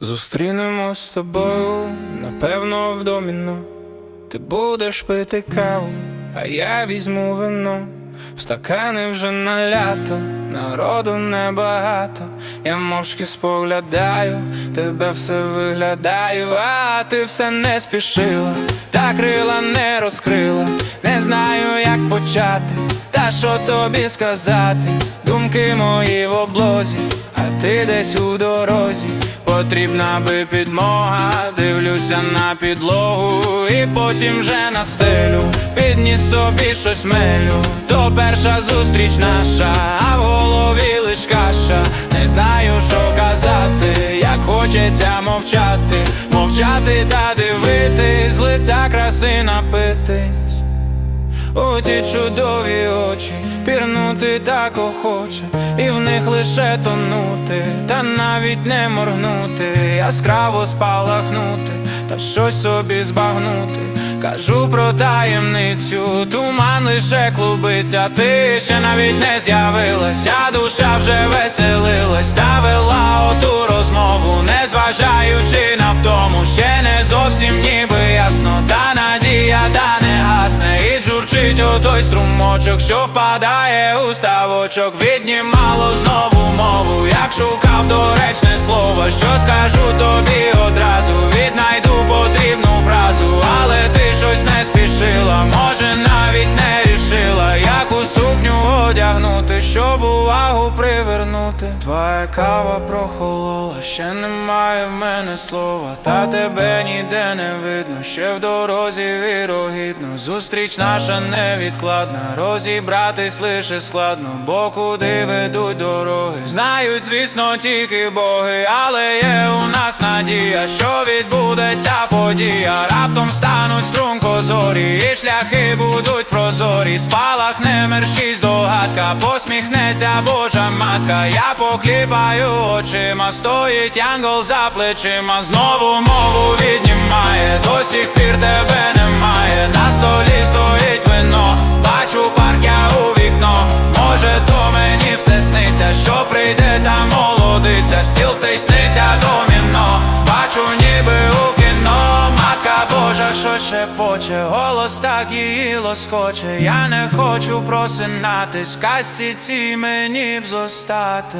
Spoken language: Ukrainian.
Зустрінемось з тобою, напевно, в доміно. Ти будеш пити каву, а я візьму вино. В стакани вже налято, народу небагато. Я мовчки споглядаю, тебе все виглядаю, а ти все не спішила, та крила не розкрила, не знаю, як почати, та що тобі сказати. Думки мої в облозі, а ти десь у дорозі. Потрібна би підмога, дивлюся на підлогу і потім вже на стелю. Підніс собі щось мелю, то перша зустріч наша, а в голові лиш каша. Не знаю, що казати, як хочеться мовчати, мовчати та дивитись, з лиця краси напитись. У ті чудові очі, пірнути так охоче, і в них лише тонути, та навіть не моргнути, яскраво спалахнути, та щось собі збагнути. Кажу про таємницю, туман лише клубиться, ти ще навіть не з'явилась, а душа вже веселилась, та вела отой струмочок, що впадає у ставочок, віднімало знову мову, як шукав доречне слово, що скажу тобі одразу, віднайду потрібну фразу, але ти щось не спішила, може навіть не рішила, яку сукню одягнути, щоб увагу привернути. Твоя кава прохолола, ще немає в мене слова, та тебе ніде не видно, ще в дорозі вірогідно. Зустріч наша невідкладна, розібратись лише складно, бо куди ведуть дороги, знають, звісно, тільки боги, але є у нас надія, що відбудеться подія. Раптом стануть струнко зорі, і шляхи будуть прозорі. Спалахне мерщій здогадка, посміхнеться Божа матка. Я покліпаю очима, стоїть янгол за плечима, знову мову віднімає, до сих пір тебе немає. На столі стоїть вино, бачу парк я у вікно. Може, то мені все сниться, що прийде та молодиця, стіл цей сниться доміно, бачу ніби що шепоче, голос так її лоскоче, я не хочу просинатись, касі ці мені б зостатись.